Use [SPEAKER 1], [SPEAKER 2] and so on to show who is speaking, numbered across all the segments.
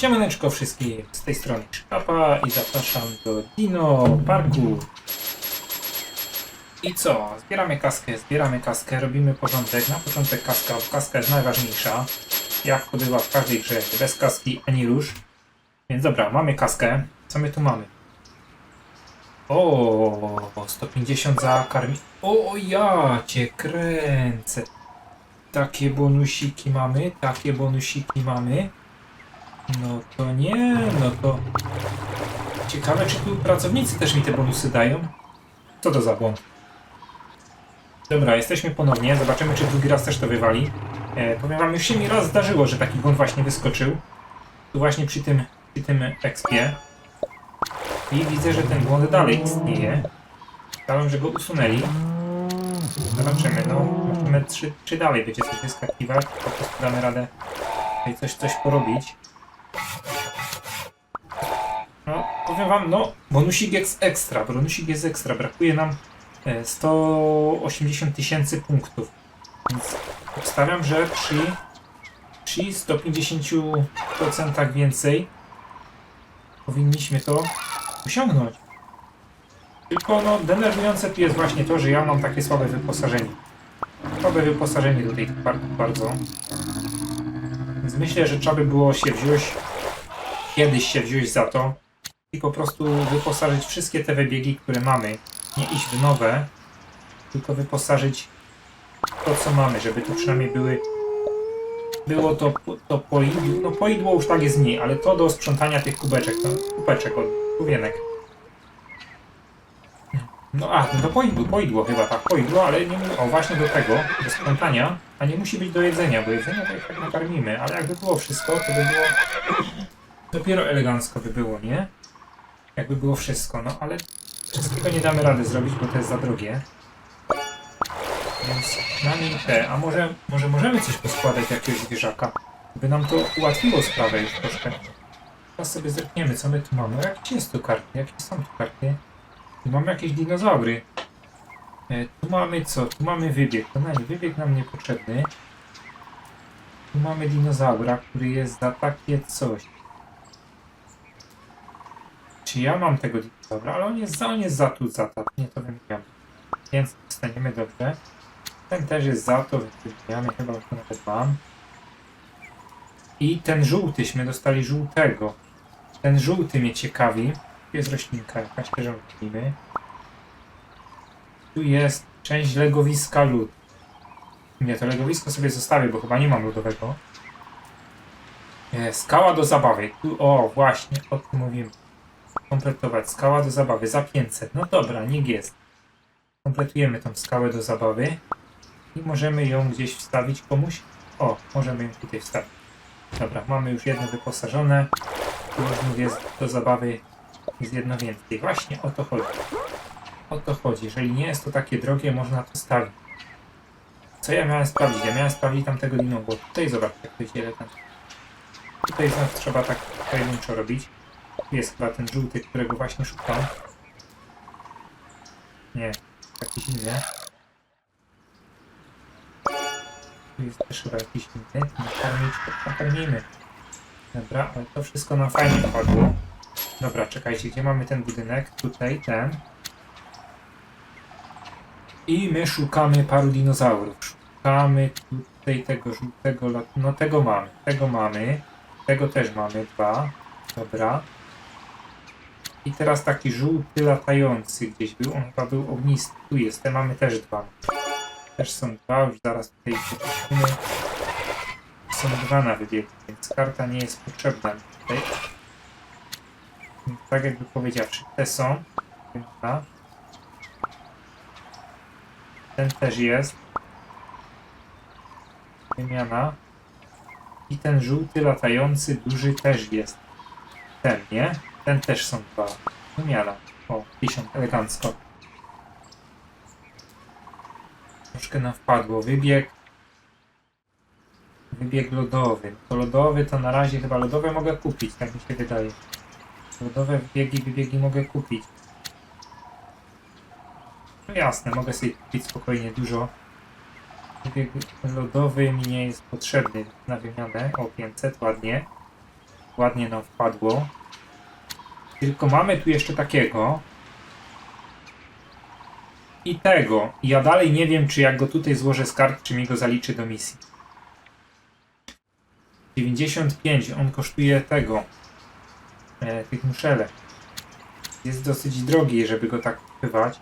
[SPEAKER 1] Siemaneczko wszystkim, z tej strony Szkapa i zapraszam do Dino Parku. I co? Zbieramy kaskę, zbieramy kaskę, robimy porządek. Na początek kaska, bo kaska jest najważniejsza. Jak to bywa w każdej grze, bez kaski ani róż. Więc dobra, mamy kaskę. Co my tu mamy? O, 150 za karmi... O, ja cię kręcę. Takie bonusiki mamy, takie bonusiki mamy. No to nie, no to... Ciekawe, czy tu pracownicy też mi te bonusy dają? Co to za błąd? Dobra, jesteśmy ponownie. Zobaczymy, czy drugi raz też to wywali. E, powiem wam, już się mi raz zdarzyło, że taki błąd właśnie wyskoczył. Tu właśnie przy tym, przy tym expie. I widzę, że ten błąd dalej istnieje. Myślałem, że go usunęli. Zobaczymy, no. Zobaczymy, czy, czy dalej będzie coś wyskakiwać. Po prostu damy radę tutaj coś, coś porobić. No, powiem wam, no, bonusik jest ekstra, bonusik jest ekstra. Brakuje nam e, 180 tysięcy punktów. Więc obstawiam, że przy, przy 150% więcej powinniśmy to osiągnąć. Tylko no, denerwujące tu jest właśnie to, że ja mam takie słabe wyposażenie. Słabe wyposażenie do tej parku bardzo. Więc myślę, że trzeba by było się wziąć, kiedyś się wziąć za to i po prostu wyposażyć wszystkie te wybiegi, które mamy. Nie iść w nowe, tylko wyposażyć to, co mamy, żeby tu przynajmniej były było to, to poidło, no poidło już tak jest mniej, ale to do sprzątania tych kubeczek, no, kubeczek od kubienek. No a, no to poidło, poidło chyba, tak, poidło, ale nie o właśnie do tego, do sprzątania, a nie musi być do jedzenia, bo jedzenia to i tak nakarmimy, ale jakby było wszystko, to by było dopiero elegancko by było, nie? Jakby było wszystko, no ale wszystkiego nie damy rady zrobić, bo to jest za drogie. Więc przynajmniej te, a może, może możemy coś poskładać jakiegoś zwierzaka, by nam to ułatwiło sprawę już troszkę. Teraz sobie zerkniemy, co my tu mamy. Jakie jest tu karty? Jakie są tu karty? Tu mamy jakieś dinozaury. E, tu mamy co? Tu mamy wybieg. To na wybieg nam niepotrzebny. Tu mamy dinozaura, który jest za takie coś. Czy ja mam tego dinozaura? Ale on jest za, on jest za tu, za tak. Nie, to wymieniamy. Więc staniemy dobrze. Ten też jest za to, więc wymieniamy. Chyba to nawet mam. I ten żółtyśmy dostali żółtego. Ten żółty mnie ciekawi. Jest roślinka jakaś, też. Tu jest część legowiska lód. Nie, to legowisko sobie zostawię, bo chyba nie mam lodowego. E, skała do zabawy. Tu, o, właśnie, o tym mówimy. Kompletować. Skała do zabawy za 500. No dobra, niech jest. Kompletujemy tą skałę do zabawy. I możemy ją gdzieś wstawić komuś. O, możemy ją tutaj wstawić. Dobra, mamy już jedno wyposażone. Tu mówię, do zabawy jest jedno więcej. Właśnie o to chodzi. O to chodzi. Jeżeli nie jest to takie drogie, można to stawić. Co ja miałem sprawdzić? Ja miałem sprawdzić tamtego linu, bo tutaj zobacz, jak to jest elegancko. Tutaj znów trzeba tak pojedynczo robić. Jest chyba ten żółty, którego właśnie szukam. Nie, jakiś inny. Tu jest też chyba jakiś inny. Nakarmijmy. Dobra, ale to wszystko nam fajnie wpadło. Dobra, czekajcie, gdzie mamy ten budynek? Tutaj, ten. I my szukamy paru dinozaurów. Szukamy tutaj tego żółtego. No tego mamy, tego mamy. Tego też mamy, dwa. Dobra. I teraz taki żółty latający gdzieś był. On chyba był ognisty. Tu jest, te mamy też dwa. Też są dwa, już zaraz tutaj zobaczymy. Są dwa na więc karta nie jest potrzebna mi Tak jakby powiedziawszy, te są. Dobra. Ten też jest. Wymiana. I ten żółty latający duży też jest. Ten, nie? Ten też są dwa. Wymiana. O, 50, elegancko. Troszkę nam wpadło. Wybieg. Wybieg lodowy. To lodowy to na razie chyba lodowe mogę kupić, tak mi się wydaje. Lodowe wybiegi, wybiegi mogę kupić. No jasne, mogę sobie kupić spokojnie dużo. Lodowy mi nie jest potrzebny na wymianę. O, 500, ładnie. ładnie nam wpadło. Tylko mamy tu jeszcze takiego. I tego. Ja dalej nie wiem, czy jak go tutaj złożę z kart, czy mi go zaliczy do misji. 95, on kosztuje tego. E, tych muszelek. Jest dosyć drogi, żeby go tak kupywać.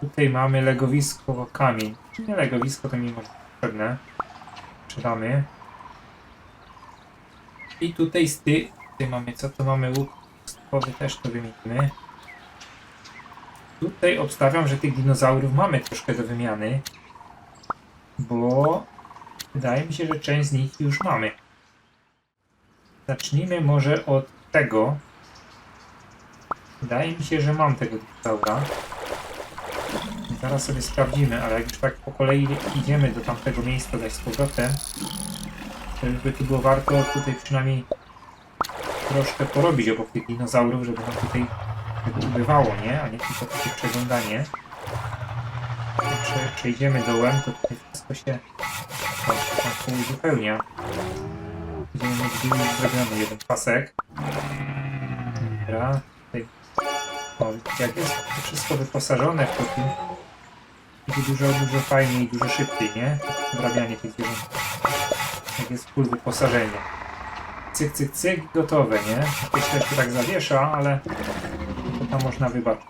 [SPEAKER 1] Tutaj mamy legowisko kamień. Nie legowisko, to mi może potrzebne. Sprzedamy. I tutaj z ty... Tutaj mamy, co to mamy? Łuk stwowy też to wymienimy. Tutaj obstawiam, że tych dinozaurów mamy troszkę do wymiany. Bo wydaje mi się, że część z nich już mamy. Zacznijmy może od tego. Wydaje mi się, że mam tego dinozaura. Zaraz sobie sprawdzimy, ale jak już tak po kolei idziemy do tamtego miejsca dać z powrotem, to już by tu było warto tutaj przynajmniej troszkę porobić obok tych dinozaurów, żeby nam tutaj tego ubywało, nie? A nie tylko takie przeglądanie. Prze, przejdziemy dołem, to tutaj wszystko się uzupełnia. Będziemy mieć zrobiony jeden pasek. Dobra, o, jak jest wszystko wyposażone w to będzie dużo, dużo fajniej, dużo szybciej, nie? Obrabianie tych zwierząt. Jak jest full wyposażenie. Cyk, cyk, cyk, gotowe, nie? Jakieś też tak zawiesza, ale to można wybaczyć.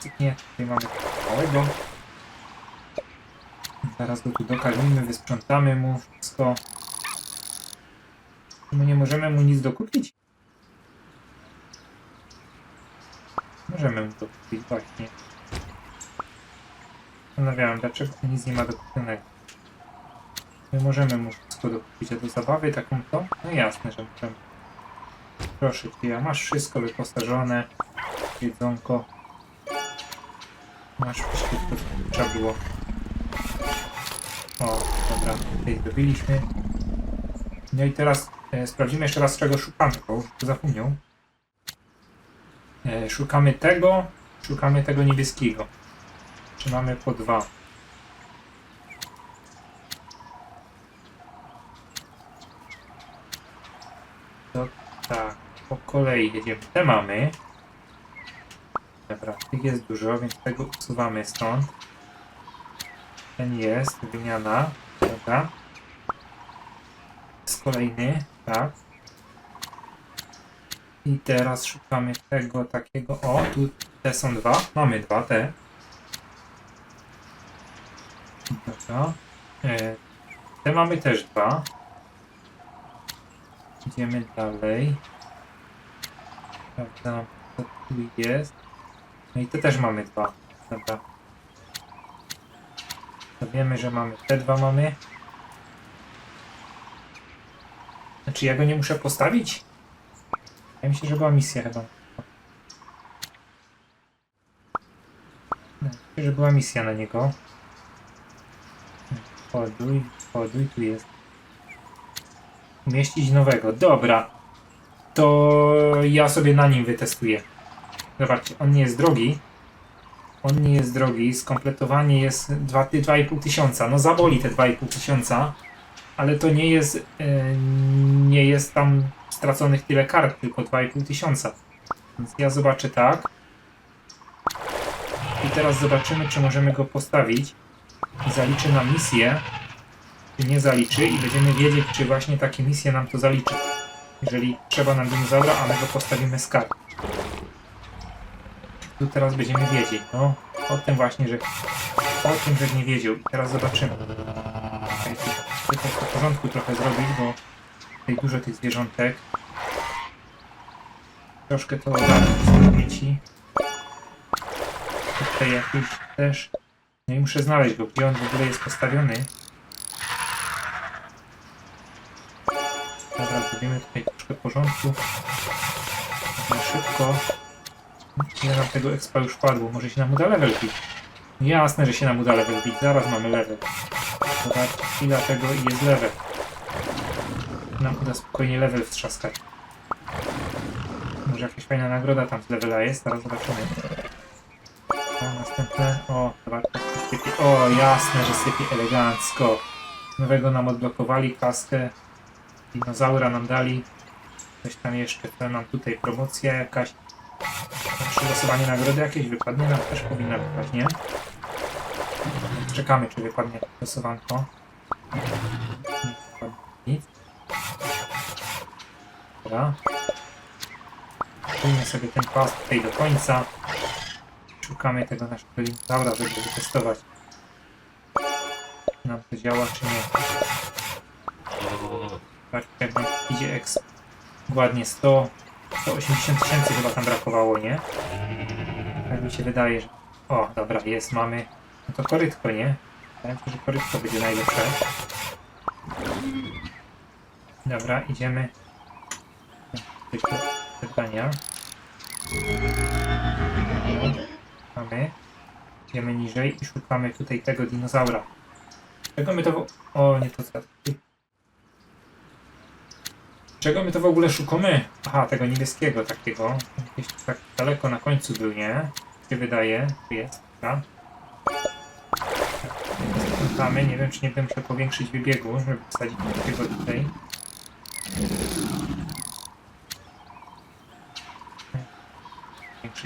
[SPEAKER 1] Cyknie, tutaj mamy małego. Zaraz go tu dokarmimy, wysprzątamy mu wszystko. My nie możemy mu nic dokupić? Możemy to kupić, właśnie. Zastanawiałem, dlaczego nic nie ma do kupionego. My możemy mu wszystko dokupić, a do zabawy taką to? No jasne, że możemy. Proszę cię, masz wszystko wyposażone, jedzonko. Masz wszystko, co trzeba było. O, dobra, tutaj zrobiliśmy. No i teraz e, sprawdzimy jeszcze raz, czego szukamy, bo zapomniał. E, szukamy tego, szukamy tego niebieskiego. Czy mamy po dwa? To tak, po kolei jedziemy. Te mamy. Dobra, tych jest dużo, więc tego usuwamy stąd. Ten jest, wymiana. Dobra. Jest kolejny, tak. I teraz szukamy tego takiego. O, tu te są dwa. Mamy dwa te. Dobra. E, te mamy też dwa. Idziemy dalej. Sprawdzam, co tu jest. No i te też mamy dwa. Dobra. To wiemy, że mamy te dwa mamy. Znaczy ja go nie muszę postawić? Mi się, że była misja chyba. Się, że była misja na niego. Wchoduj, wchoduj, tu jest. Umieścić nowego. Dobra. To ja sobie na nim wytestuję. Zobaczcie, on nie jest drogi. On nie jest drogi. Skompletowanie jest 2,5 tysiąca. No zaboli te 2,5 tysiąca. Ale to nie jest, e, nie jest tam straconych tyle kart, tylko 2,5 tysiąca. Więc ja zobaczę tak. I teraz zobaczymy, czy możemy go postawić. Zaliczy nam misję, czy nie zaliczy i będziemy wiedzieć, czy właśnie takie misje nam to zaliczy. Jeżeli trzeba nam dinozaura, a my go postawimy z kart. Tu teraz będziemy wiedzieć, no. O tym właśnie, że o tym, że nie wiedział. I teraz zobaczymy. Czekaj, tu Chcę to w porządku trochę zrobić, bo tutaj dużo tych zwierzątek. Troszkę to śmieci. Tutaj jakiś też. No i muszę znaleźć go, gdzie on w ogóle jest postawiony. Dobra, zrobimy tutaj troszkę porządku. Na szybko. Ile nam tego expa już padło? Może się nam uda level bić? Jasne, że się nam uda level bić. Zaraz mamy level. Zobaczcie, chwila tego i jest level. Nam uda spokojnie level wstrzaskać. Może jakaś fajna nagroda tam z levela jest, zaraz zobaczymy. O, następne. O, zobaczcie, sypie. O, jasne, że sypie elegancko. Nowego nam odblokowali kaskę. dinozaura nam dali. Coś tam jeszcze, to nam tutaj promocja jakaś. Przylosowanie nagrody jakieś wypadnie nam też powinna wypaść, nie? Czekamy, czy wypadnie losowanko. Nie wypadnie Nic. Dobra. Przyjmę sobie ten pas tutaj do końca. Szukamy tego naszego dinozaura, żeby wytestować. Czy nam to działa, czy nie. Nam idzie eks. Ładnie 100, 180 tysięcy chyba tam brakowało, nie? Tak mi się wydaje, że... O, dobra, jest, mamy... No to korytko, nie? Wydaje że korytko będzie najlepsze. Dobra, idziemy. Pytania. Mamy. Idziemy niżej i szukamy tutaj tego dinozaura. Czego my to... w- O, nie to. Czego my to w ogóle szukamy? Aha, tego niebieskiego takiego. Gdzieś tak daleko na końcu był, nie? się wydaje. Tu jest, dobra. Szukamy. Nie wiem, czy nie będę musiał powiększyć wybiegu, żeby wsadzić takiego tutaj.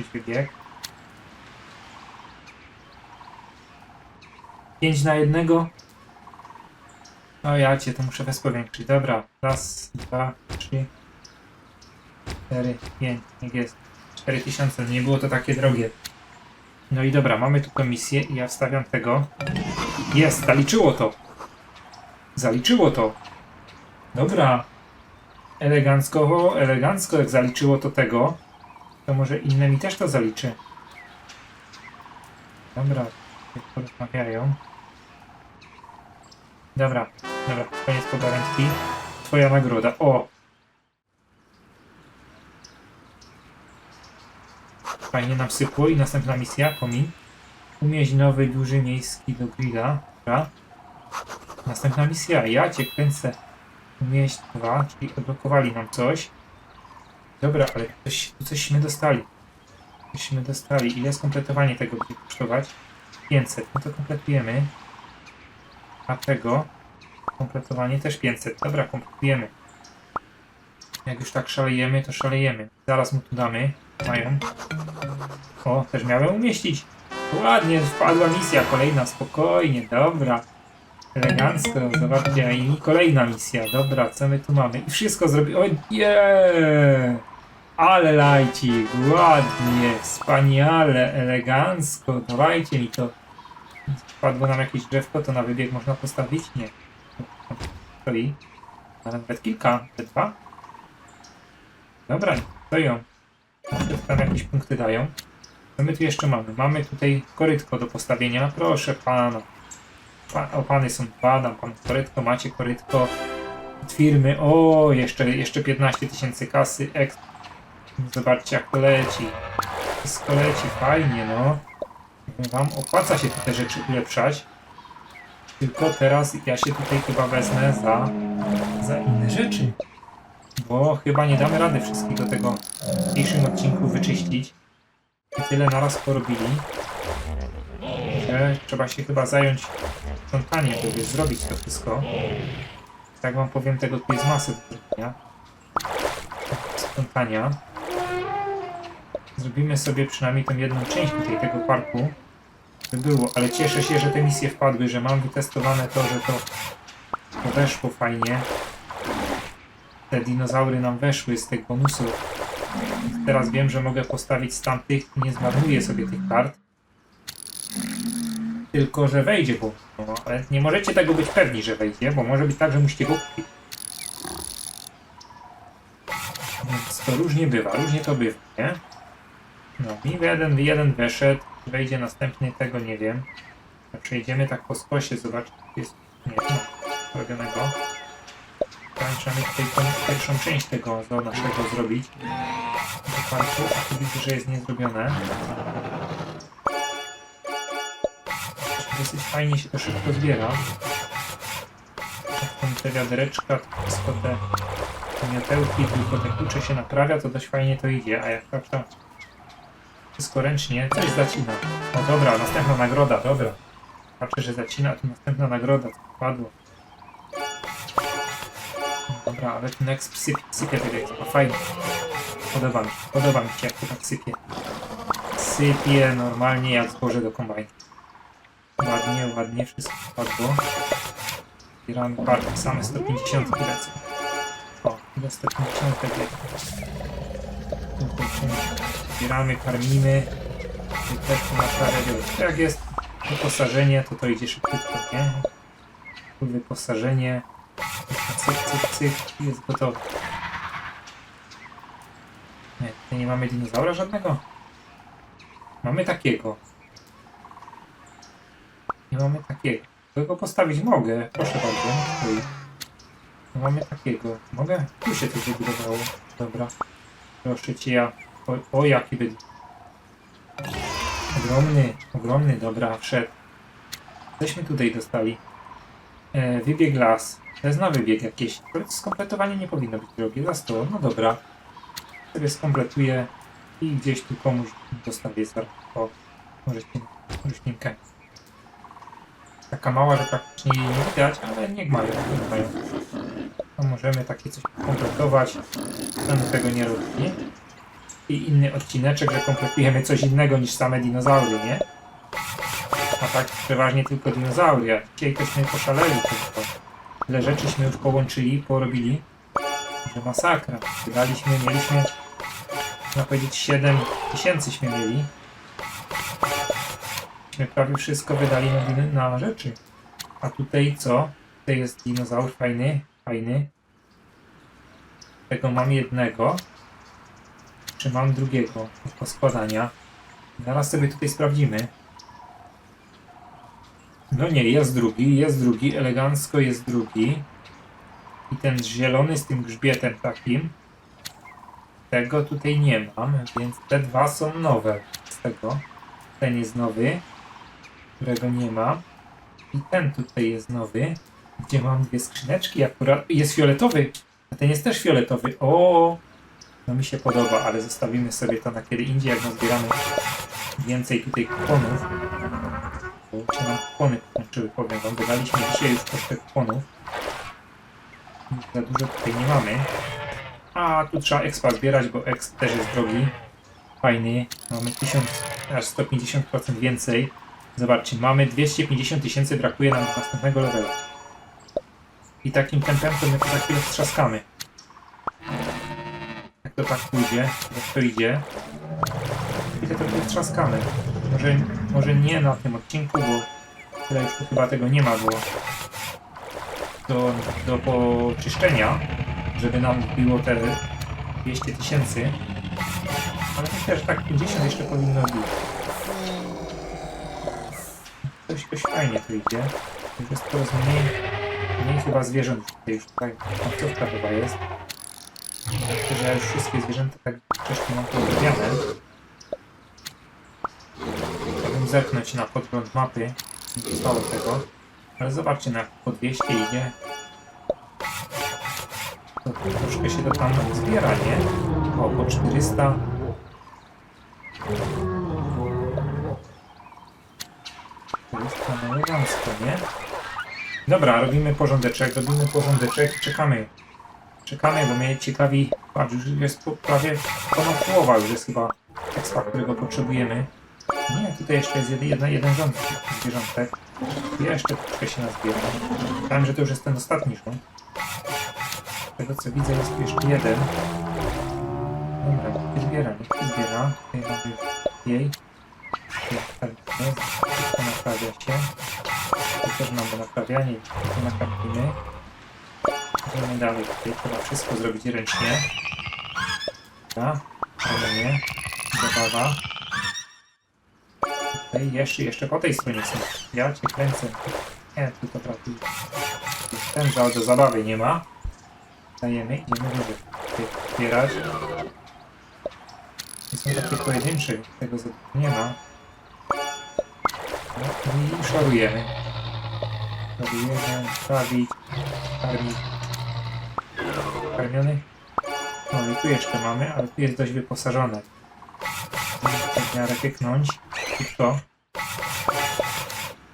[SPEAKER 1] Wybieg. 5 na jednego. O ja cię, to muszę bez powiększyć. Dobra, raz, dwa, trzy, cztery, pięć, niech jest. 4000, no nie było to takie drogie. No i dobra, mamy tu komisję i ja wstawiam tego. Jest, zaliczyło to. Zaliczyło to. Dobra. Elegancko, elegancko, jak zaliczyło to tego, to może inne mi też to zaliczy. Dobra, porozmawiają. Dobra, dobra, koniec podaręczki. Twoja nagroda. O! Fajnie nam sypło i następna misja, komin. Umieść nowy, duży miejski do grilla. Dobra. Następna misja, ja cię kręcę. Umieść dwa, czyli odblokowali nam coś. Dobra, ale coś, cośmy dostali. Cośmy dostali. Ile skompletowanie tego będzie kosztować? 500. No to kompletujemy. A tego kompletowanie też 500. Dobra, kompletujemy. Jak już tak szalejemy, to szalejemy. Zaraz mu tu damy. Mają. O, też miałem umieścić. Ładnie, wpadła misja kolejna, spokojnie, dobra. Elegancko, zobaczcie, i kolejna misja. Dobra, co my tu mamy? I wszystko zrobi. O nie! Ale lajcik, ładnie, wspaniale, elegancko. Dawajcie mi to. Wpadło nam jakieś drzewko, to na wybieg można postawić? Nie. Stoi. A nawet kilka, te dwa. Dobra, stoją. Tam jakieś punkty dają. Co my tu jeszcze mamy? Mamy tutaj korytko do postawienia. Proszę pana. Pa, o, pany są dwa, dam pan korytko, macie korytko od firmy. O, jeszcze, jeszcze 15 tysięcy kasy. Ek. Zobaczcie jak to leci. Wszystko leci, fajnie no. Wam, opłaca się te rzeczy ulepszać. Tylko teraz ja się tutaj chyba wezmę za, za inne rzeczy. Bo chyba nie damy rady wszystkich do tego w dzisiejszym odcinku wyczyścić. I tyle naraz porobili, że trzeba się chyba zająć sprzątaniem, żeby zrobić to wszystko. Tak wam powiem, tego tu jest masę. Sprzątania. Zrobimy sobie przynajmniej tą jedną część tutaj tego parku, by było, ale cieszę się, że te misje wpadły, że mam wytestowane to, że to, to weszło fajnie. Te dinozaury nam weszły z tych bonusów. Teraz wiem, że mogę postawić z tamtych i nie zmarnuję sobie tych kart. Tylko, że wejdzie, bo ale nie możecie tego być pewni, że wejdzie, bo może być tak, że musicie go kupić. Więc to różnie bywa, różnie to bywa, nie? No, mi jeden, jeden weszedł, wejdzie następny, tego nie wiem. Jak Przejdziemy tak po skosie, zobaczyć, jest, nie no, robionego. Kończymy tutaj pierwszą część tego do naszego zrobić. Do tu widzę, że jest niezrobione. Dosyć fajnie się to szybko zbiera. Jak tam te wiadereczka, to wszystko te miotełki, tylko te klucze się naprawia, to dość fajnie to idzie, a jak tak to wszystko ręcznie, coś zacina. No dobra, następna nagroda, dobra. Patrzę, że zacina, to następna nagroda, co wpadło. Dobra, ale ten exp sypie, sypie tego expa, fajnie. Podoba mi się, podoba mi się jak to tak sypie. Sypie normalnie jak zboże do kombajnu. Ładnie, ładnie, wszystko padło. Zbieramy parki, same 150 lecą. O, ile 150 takie. Zbieramy, karmimy. I też tu naprawia Jak jest wyposażenie, to to idzie szybciutko, nie? Wyposażenie. Cyk, cyk, cyk jest gotowe. Nie, tutaj nie mamy dinozaura żadnego. Mamy takiego. Nie mamy takiego. Tego postawić mogę. Proszę bardzo. Stoi. Nie mamy takiego. Mogę? Tu się to wybudowało. Dobra. Proszę cię ja. O, o jaki by... Ogromny, ogromny, dobra, wszedł. Cośmy tutaj dostali. E, wybieg las. To jest nowy bieg jakiś. Skompletowanie nie powinno być drogie. Za 100, no dobra. Sobie skompletuję i gdzieś tu komuś dostawię za o, możecie roślinkę. Taka mała, że praktycznie jej nie widać, ale niech mają, niech mają. To możemy takie coś kompletować. Czemu tego nie robi? I inny odcineczek, że kompletujemy coś innego niż same dinozaury, nie? A tak przeważnie tylko dinozaury. a Dzisiaj tośmy poszaleli tylko. Tyle rzeczyśmy już połączyli, porobili, że masakra. Wydaliśmy, mieliśmy, można powiedzieć, 7 tysięcyśmy mieli. Myśmy prawie wszystko wydali na, na rzeczy. A tutaj co? Tutaj jest dinozaur fajny, fajny. Tego mam jednego. Czy mam drugiego do składania? Zaraz sobie tutaj sprawdzimy. No nie, jest drugi, jest drugi, elegancko jest drugi. I ten zielony z tym grzbietem takim. Tego tutaj nie mam, więc te dwa są nowe z tego. Ten jest nowy, którego nie mam. I ten tutaj jest nowy, gdzie mam dwie skrzyneczki akurat. Jest fioletowy, a ten jest też fioletowy. O, no mi się podoba, ale zostawimy sobie to na kiedy indziej, jak nazbieramy więcej tutaj kuponów. Bo się nam kupony kończyły, powiem wam. Wydaliśmy dzisiaj już troszkę kuponów. Za dużo tutaj nie mamy. A tu trzeba expa zbierać, bo exp też jest drogi. Fajny. Mamy 1000, aż 150% więcej. Zobaczcie, mamy 250 tysięcy, brakuje nam do następnego levela. I takim tempem to my to za chwilę wstrzaskamy. Jak to tak pójdzie, jak to idzie, i to trochę wstrzaskamy. Może, może nie na tym odcinku, bo tyle już chyba tego nie ma, bo do, do poczyszczenia, żeby nam było te 200 tysięcy. Ale że tak 50 jeszcze powinno być. Coś fajnie tu idzie. Jest coraz mniej, mniej chyba zwierząt tutaj już tutaj końcówka chyba jest. Myślę, że już wszystkie zwierzęta tak wcześniej mam porobione. Chciałbym zerknąć na podgląd mapy. Nie zostało tego. Ale zobaczcie, na po 200 idzie. To troszkę się to tam zbiera, nie? O, po 400. To jest elegancko, nie? Dobra, robimy porządeczek, robimy porządeczek i czekamy. Czekamy, bo mnie ciekawi. Patrz, już jest prawie ponad połowa, już jest chyba expa, którego potrzebujemy. Nie, tutaj jeszcze jest jeden, jeden, rząd zwierzątek. Jeszcze troszkę się nazbiera. Myślałem, że to już jest ten ostatni rząd. Z tego co widzę jest jeszcze jeden. Dobra, zbiera, niech zbiera. Jej. To naprawia się. Też mamy naprawianie, to naprawimy. Idziemy dalej. Tutaj trzeba wszystko zrobić ręcznie. Dobra, nie. Zabawa. Tutaj jeszcze, jeszcze po tej stronie są. Ja cię kręcę. Nie, to trafi. Ten za do zabawy nie ma. Dajemy, idziemy wyżej. Zbierać. Są takie pojedyncze, tego nie ma. I szorujemy. Szorujemy, trawić, karmić. Karmiony? No i tu jeszcze mamy, ale tu jest dość wyposażone. W miarę pyknąć. Szybko.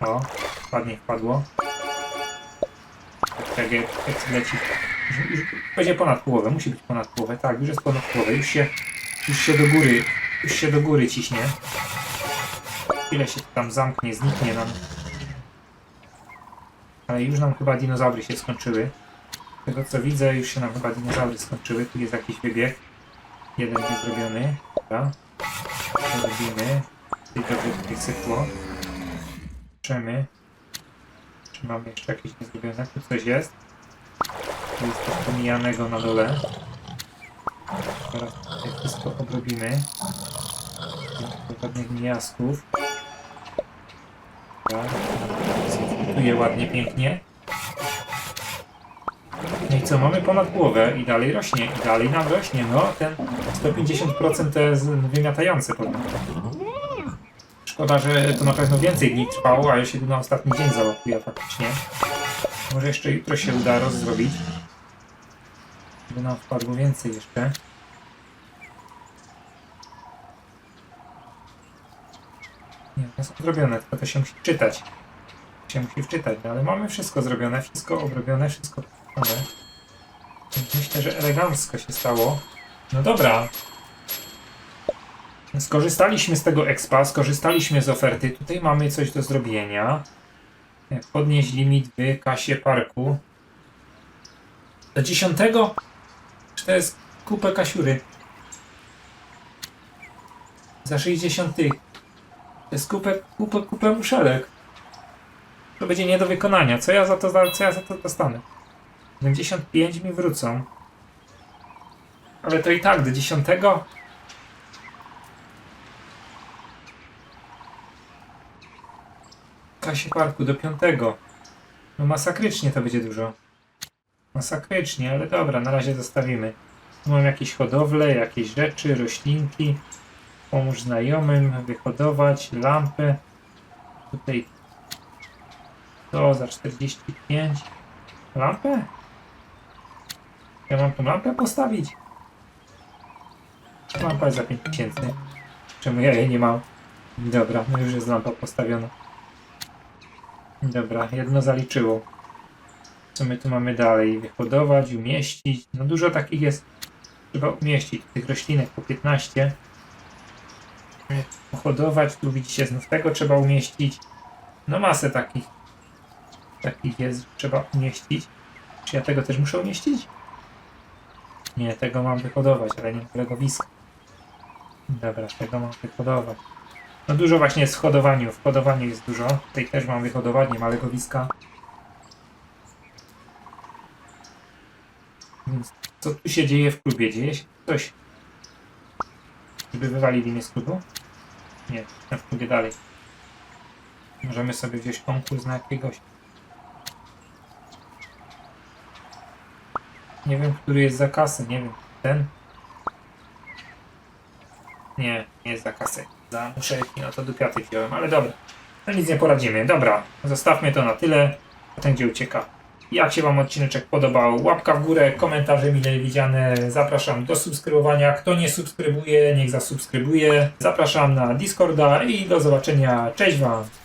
[SPEAKER 1] O, ładnie wpadło. Tak jak jak leci Już, już będzie ponad połowę, musi być ponad połowę. Tak, już jest ponad połowę. Już się, już się do góry, już się do góry ciśnie. Chwilę się tam zamknie, zniknie nam. Ale już nam chyba dinozaury się skończyły. Z tego co widzę, już się nam chyba dinozaury skończyły. Tu jest jakiś wybieg. Jeden jest zrobiony. Dobra. To robimy. Dobrze tutaj. Patrzymy. Czy mamy jeszcze jakieś niezrobione? Tu coś jest. Tu jest coś pomijanego na dole. Teraz tutaj wszystko odrobimy. Do żadnych niejasków. Zjedzuje ładnie, pięknie. No i co, mamy ponad połowę i dalej rośnie, i dalej nam rośnie, no ten 150% to jest wymiatające. Szkoda, że to na pewno więcej dni trwało, a ja się tu na ostatni dzień załapuję faktycznie. Może jeszcze jutro się uda rozdrobić. Żeby nam wpadło więcej jeszcze. Nie, to jest zrobione, tylko to się musi czytać. Się musi wczytać, no ale mamy wszystko zrobione, wszystko obrobione, wszystko. Więc Myślę, że elegancko się stało. No dobra. Skorzystaliśmy z tego expa, skorzystaliśmy z oferty. Tutaj mamy coś do zrobienia. Podnieść limit w kasie parku. Do 10? Czy to jest kupę kasiury? Za 60 tych. To jest kupę, kupę, kupę muszelek. To będzie nie do wykonania. Co ja za to, za- co ja za to dostanę? 75 mi wrócą. Ale to i tak do 10. Kasie parku do 5. No masakrycznie to będzie dużo. Masakrycznie, ale dobra, na razie zostawimy. Tu mam jakieś hodowle, jakieś rzeczy, roślinki. Pomóż znajomym wyhodować lampę. Tutaj to za 45. Lampę? Ja mam tą lampę postawić? Lampa jest za 5000. Czemu ja jej nie mam? Dobra, no już jest lampa postawiona. Dobra, jedno zaliczyło. Co my tu mamy dalej? Wyhodować, umieścić. No dużo takich jest. Trzeba umieścić. Tych roślinek po 15. Pohodować, tu widzicie znów tego trzeba umieścić. No masę takich. Takich jest, trzeba umieścić. Czy ja tego też muszę umieścić? Nie, tego mam wyhodować, ale nie legowiska. Dobra, tego mam wyhodować. No dużo właśnie jest w hodowaniu. W hodowaniu jest dużo. Tutaj też mam wyhodować, nie ma legowiska. Więc co tu się dzieje w klubie? Dzieje się coś. Żeby wywalili mnie z klubu? Nie, w klubie dalej. Możemy sobie wziąć konkurs na jakiegoś. Nie wiem, który jest za kasę, nie wiem. Ten? Nie, nie jest za kasę. Za muszelki, no to dupiaty wziąłem, ale dobra. No nic nie poradzimy. Dobra, zostawmy to na tyle. Ten gdzie ucieka. Jak się Wam odcineczek podobał, łapka w górę, komentarze mile widziane. Zapraszam do subskrybowania. Kto nie subskrybuje, niech zasubskrybuje. Zapraszam na Discorda i do zobaczenia. Cześć Wam!